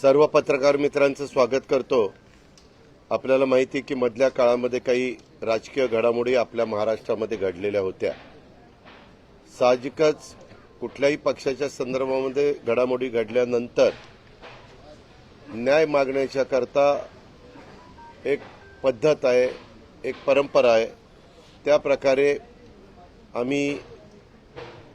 सर्व पत्रकार मित्रांचं स्वागत करतो. आपल्याला माहिती की मधल्या काळामध्ये काही राजकीय घडामोडी आपल्या महाराष्ट्रामध्ये घडलेल्या होत्या. साहजिकच कुठल्याही पक्षाच्या संदर्भामध्ये घडामोडी घडल्यानंतर न्याय मागण्याच्या करता एक पद्धत आहे एक परंपरा आहे. त्या प्रकारे आम्ही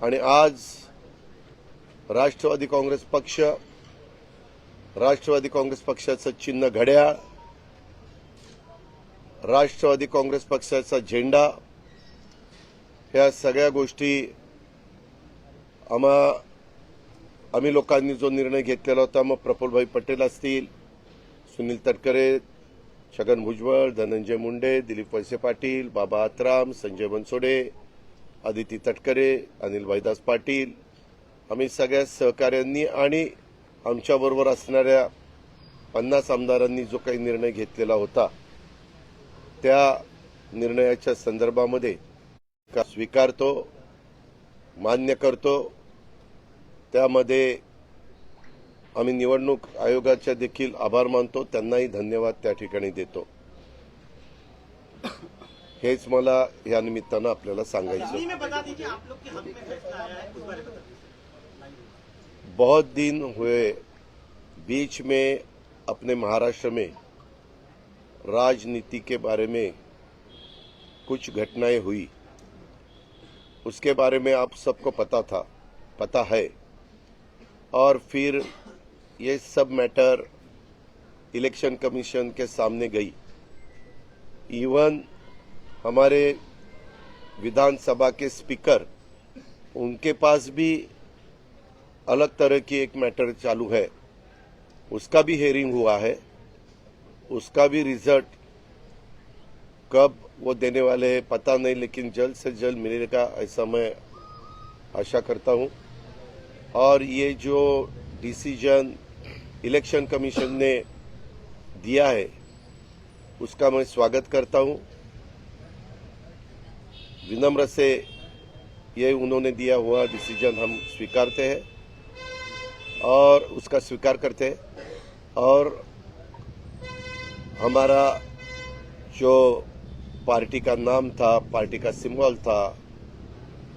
आणि आज राष्ट्रवादी काँग्रेस पक्ष राष्ट्रवादी काँग्रेस पक्षाचं चिन्ह घड्याळ राष्ट्रवादी काँग्रेस पक्षाचा झेंडा ह्या सगळ्या गोष्टी आम्हा आम्ही लोकांनी जो निर्णय घेतलेला होता मग प्रफुल्लभाई पटेल असतील सुनील तटकरे छगन भुजबळ धनंजय मुंडे दिलीप वळसे पाटील बाबा आत्राम संजय बनसोडे आदिती तटकरे अनिल भाईदास पाटील आम्ही सगळ्या सहकाऱ्यांनी आणि आमच्याबरोबर असणाऱ्या पन्नास आमदारांनी जो काही निर्णय घेतलेला होता त्या निर्णयाच्या संदर्भामध्ये का स्वीकारतो मान्य करतो त्यामध्ये आम्ही निवडणूक आयोगाच्या देखील आभार मानतो त्यांनाही धन्यवाद त्या ठिकाणी देतो. हेच मला या निमित्तानं आपल्याला सांगायचं. बहुत दिन हुए बीच में अपने महाराष्ट्र में राजनीति के बारे में कुछ घटनाएँ हुई। उसके बारे में आप सबको पता था पता है। और फिर ये सब मैटर इलेक्शन कमीशन के सामने गई। इवन हमारे विधानसभा के स्पीकर, उनके पास भी अलग तरह की एक मैटर चालू है। उसका भी हेयरिंग हुआ है। उसका भी रिज़ल्ट कब वो देने वाले हैं पता नहीं, लेकिन जल्द से जल्द मिलेगा ऐसा मैं आशा करता हूँ। और ये जो डिसीज़न इलेक्शन कमीशन ने दिया है, उसका मैं स्वागत करता हूँ। विनम्र से ये उन्होंने दिया हुआ डिसीज़न हम स्वीकारते हैं और उसका स्वीकार करते हैं। और हमारा जो पार्टी का नाम था, पार्टी का सिंबल था,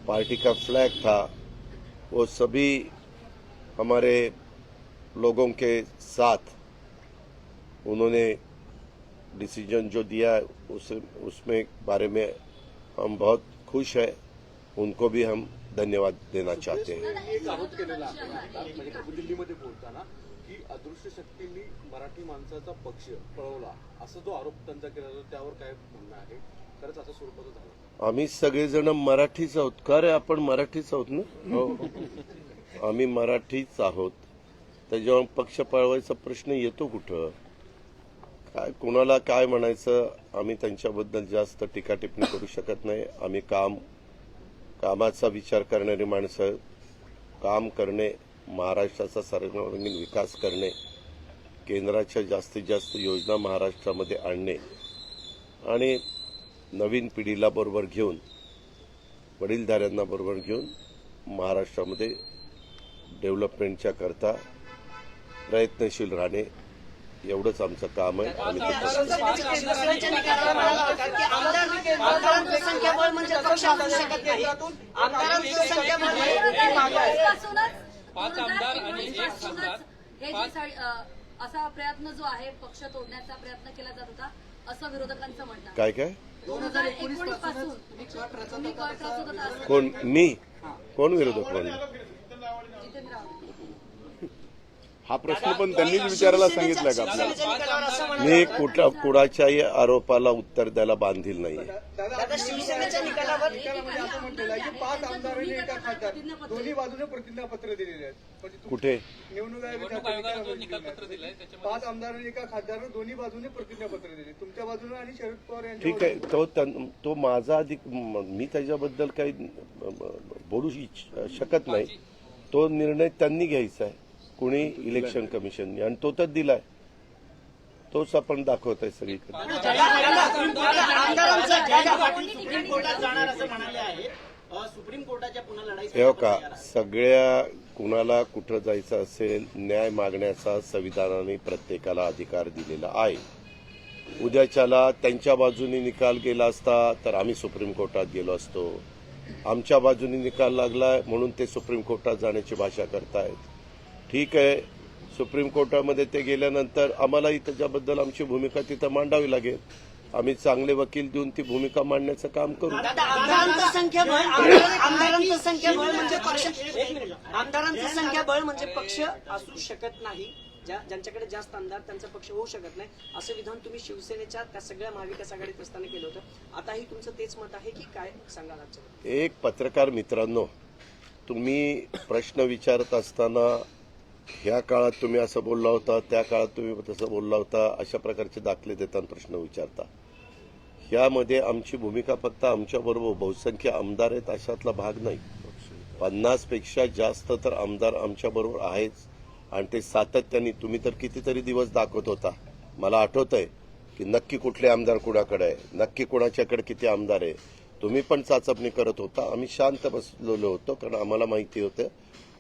पार्टी का फ्लैग था, वो सभी हमारे लोगों के साथ उन्होंने डिसीज़न जो दिया उस, उसमें बारे में हम बहुत खुश हैं उनको भी हम धन्यवाद देना चाहते हैं। एक आरोप केलेला आहे आता म्हणजे दिल्लीमध्ये बोलताना की अदृश्य शक्तींनी मराठी माणसाचा पक्ष पळवला असा जो आरोप त्यांचा केला जातो त्यावर काय म्हणणं आहे? खरंच असं स्वरूपाचं झालं. आम्ही सगळेजण मराठीच आहोत. का रे आपण मराठीच आहोत ना? हो. आम्ही मराठीच आहोत. त्याच्यावर पक्ष पळवायचा प्रश्न येतो कुठं? काय कोणाला काय म्हणायचं आम्ही त्यांच्याबद्दल जास्त टीका टिप्पणी करू शकत नाही. आम्ही काम कामाचा विचार करणारी माणसं काम करणे महाराष्ट्राचा सर्वांगीण विकास करणे केंद्राच्या जास्तीत जास्त योजना महाराष्ट्रामध्ये आणणे आणि नवीन पिढीला बरोबर घेऊन वडीलधाऱ्यांना बरोबर घेऊन महाराष्ट्रामध्ये डेव्हलपमेंटच्या करता प्रयत्नशील राहणे एवढंच आमचं काम आहे. आम्ही म्हणजे असू शकत नाही. आमदारांचं संख्याबळ मागं आहे. पाच आमदार आणि एक खासदार जे सा- अ, असा प्रयत्न जो आहे पक्ष तोडण्याचा प्रयत्न केला जात होता असं विरोधकांचं म्हणणं. काय काय? दोन हजार एकोणीसपासून कोण मी? कोण विरोधक म्हणून? जितेंद्र आव्हाड. हा प्रश्न पण त्यांनीच विचारायला सांगितलाय का? आपल्याला मी कुठला कुणाच्याही आरोपाला उत्तर द्यायला बांधील नाहीये. दादा शिवसेनेच्या निकालावर म्हटलेलं आहे की पाच आमदारांनी एका खासदार दोन्ही बाजूने प्रतिज्ञापत्र दिलेले आहेत. म्हणजे तू- कुठे? निवडणूक पाच आमदारांनी एका खासदारानं दोन्ही बाजूने प्रतिज्ञापत्र दिले तुमच्या बाजूने आणि शरद पवार यांच्या ठीक आहे तो त्यां- तो माझा अधिक म- त्याच्याबद्दल काही बोलू इच्छ- शकत नाही. तो निर्णय त्यांनी घ्यायचा आहे. कुणी इलेक्शन कमिशनने आणि तो तर दिलाय. तोच आपण दाखवत आहे सगळीकडे सुप्रीम कोर्टाच्या पुन्हा हे का. सगळ्या कुणाला कुठं जायचं असेल न्याय मागण्याचा संविधानाने प्रत्येकाला अधिकार दिलेला आहे. उद्याच्याला त्यांच्या बाजूने निकाल गेला असता तर आम्ही सुप्रीम कोर्टात गेलो असतो. आमच्या बाजूने निकाल लागला म्हणून ते सुप्रीम कोर्टात जाण्याची भाषा करतायत. ठीक आहे. सुप्रीम कोर्टामध्ये ते गेल्यानंतर आम्हालाही त्याच्याबद्दल आमची भूमिका तिथं मांडावी लागेल. आम्ही चांगले वकील देऊन ती भूमिका मांडण्याचं काम करू. आमदारांचं संख्याबळ म्हणजे पक्ष आमदारांचं संख्याबळ म्हणजे पक्ष असू शकत नाही. ज्या ज्यांच्याकडे जास्त आमदार त्यांचा पक्ष होऊ शकत नाही. असं विधान तुम्ही शिवसेनेच्या त्या सगळ्या महाविकास आघाडीत असताना केलं होतं. आताही तुमचं तेच मत आहे की काय सांगाल एक पत्रकार मित्रांनो तुम्ही प्रश्न विचारत असताना ह्या काळात तुम्ही असं बोलला होता त्या काळात तुम्ही तसं बोलला होता अशा प्रकारचे दाखले देताना प्रश्न विचारता. यामध्ये आमची भूमिका फक्त आमच्याबरोबर बहुसंख्य आमदार आहेत अशातला भाग नाही. पन्नासपेक्षा जास्त तर आमदार आमच्याबरोबर आहेच आणि ते सातत्याने तुम्ही तर कितीतरी दिवस दाखवत होता. मला आठवत आहे की नक्की कुठले आमदार कुणाकडे आहे नक्की कुणाच्याकडे किती आमदार आहे. तुम्ही पण चाचपणी करत होता. आम्ही शांत बसलेलो होतो कारण आम्हाला माहिती होतं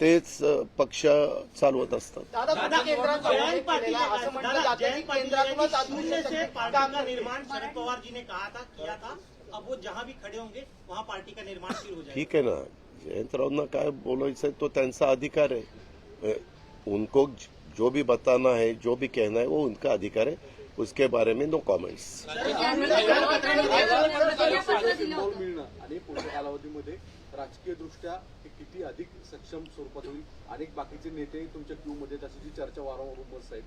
तेच अ, पक्ष चालवत असतात जयंत पाटिल दादा, जयंत पाटिल यांनी शून्य से पार्टी का निर्माण शरद पवार जी ने कहा था किया था अब वो जहां भी खड़े होंगे वहां पार्टी का निर्माण शुरू हो जाएगा ठीक है ना जयंतरावना काय बोलायचं आहे तो त्यांचा अधिकार है अ, उनको जो भी बताना है जो भी कहना है वो उनका अधिकार है उसके बारे में नो कमेंट्स राजकीयदृष्ट्या हे किती अधिक सक्षम स्वरूपात होईल? अनेक बाकीचे नेते तुमच्या क्यू मध्ये त्याची जी चर्चा वारंवार बस आहेत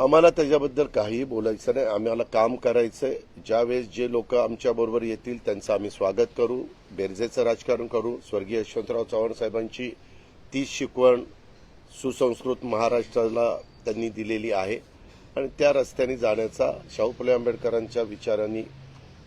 आम्हाला त्याच्याबद्दल काहीही बोलायचं नाही. आम्हाला काम करायचंय. ज्यावेळेस जे लोक आमच्या बरोबर येतील त्यांचं आम्ही स्वागत करू. बेरजेचं राजकारण करू. स्वर्गीय यशवंतराव चव्हाण साहेबांची ती शिकवण सुसंस्कृत महाराष्ट्राला त्यांनी दिलेली आहे. आणि त्या रस्त्याने जाण्याचा शाहू फुले आंबेडकरांच्या विचारांनी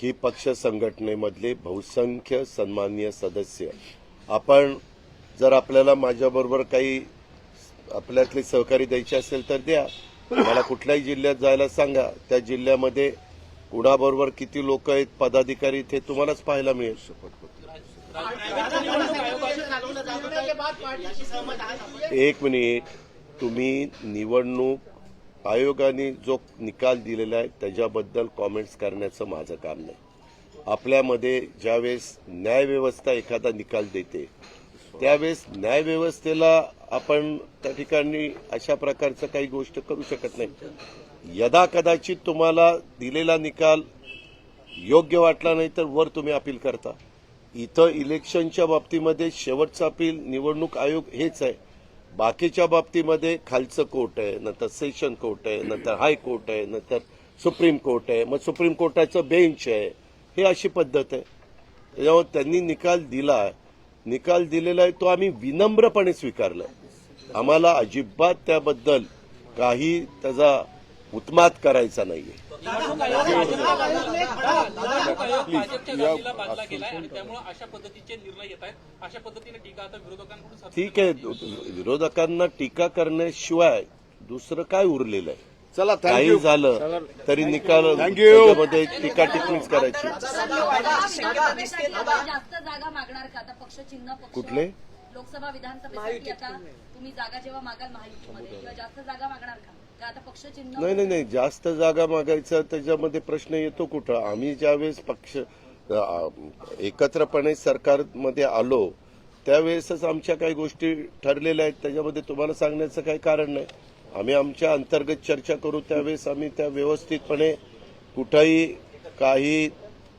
की पक्ष संघटनेमधले बहुसंख्य सन्माननीय सदस्य. आपण जर आपल्याला माझ्याबरोबर काही आपल्यातले सहकारी द्यायचे असेल तर द्या. मला कुठल्याही जिल्ह्यात जायला सांगा. त्या जिल्ह्यामध्ये कुणाबरोबर किती लोक आहेत पदाधिकारी ते तुम्हालाच पाहायला मिळेल. एक मिनिट. तुम्ही निवडणूक आयोगाने जो निकाल दिलेला आहे त्याच्याबद्दल कॉमेंट्स करण्याचं माझं काम नाही. आपल्यामध्ये ज्यावेळेस न्यायव्यवस्था एखादा निकाल देते त्यावेळेस न्यायव्यवस्थेला आपण त्या ठिकाणी अशा प्रकारचं काही गोष्ट करू शकत नाही. यदा कदाचित तुम्हाला दिलेला निकाल योग्य वाटला नाही तर वर तुम्ही अपील करता. इथं इलेक्शनच्या बाबतीमध्ये शेवटचं अपील निवडणूक आयोग हेच आहे. बाकीच्या बाबतीमध्ये खालचं कोर्ट आहे नंतर सेशन कोर्ट आहे नंतर हायकोर्ट आहे नंतर सुप्रीम कोर्ट आहे. मग सुप्रीम कोर्टाचं बेंच आहे. हे अशी पद्धत आहे. त्याच्यामुळे त्यांनी निकाल दिला निकाल दिलेला आहे तो आम्ही विनम्रपणे स्वीकारला आम्हाला अजिबात त्याबद्दल काही त्याचा उत्मात करायचा नाहीये. ठीक आहे विरोधकांना टीका करण्याशिवाय दुसरं काय उरलेलं आहे? चला काही थँक्यू झालं तरी निकाल. त्याच्यामध्ये टीका टिप्पणीच करायची. लोकसभेसाठी आता जास्त जागा मागणार का आता पक्ष चिन्ह पक्ष कुठले? लोकसभा विधानसभेसाठी आता तुम्ही जागा जेव्हा मागाल महायुतीमध्ये किंवा जास्त जागा मागणार का? नाही नाही नाही जास्त जागा मागायचा त्याच्यामध्ये प्रश्न येतो कुठं? आम्ही ज्यावेळेस पक्ष एकत्रपणे सरकारमध्ये आलो त्यावेळेसच आमच्या काही गोष्टी ठरलेल्या आहेत. त्याच्यामध्ये तुम्हाला सांगण्याचं काही कारण नाही. आम्ही आमच्या अंतर्गत चर्चा करू त्यावेळेस आम्ही त्या व्यवस्थितपणे कुठंही काही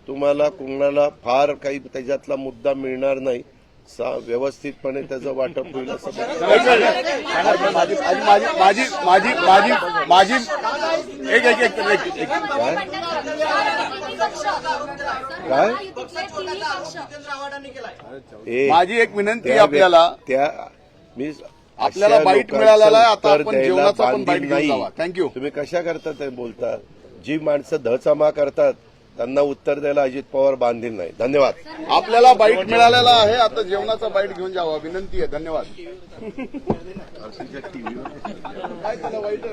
तुम्हाला कोणाला फार काही त्याच्यातला मुद्दा मिळणार नाही. व्यवस्थितपणे त्याचं वाटप होईल असं माझी माझी माझी माझी माझी माझी एक एक एक एक एक काय? ए, माझी एक विनंती आपल्याला. त्या मी आपल्याला बाईट मिळालेला. आता आपण द्यायला जेवणाचा पण बाईट नाही. you. तुम्ही कशा करता ते बोलता? जी माणसं धचामा करतात त्यांना उत्तर द्यायला अजित पवार बांधील नाही. धन्यवाद. आपल्याला बाईट मिळालेला आहे. आता जेवणाचा बाईट घेऊन जावा. विनंती आहे. धन्यवाद.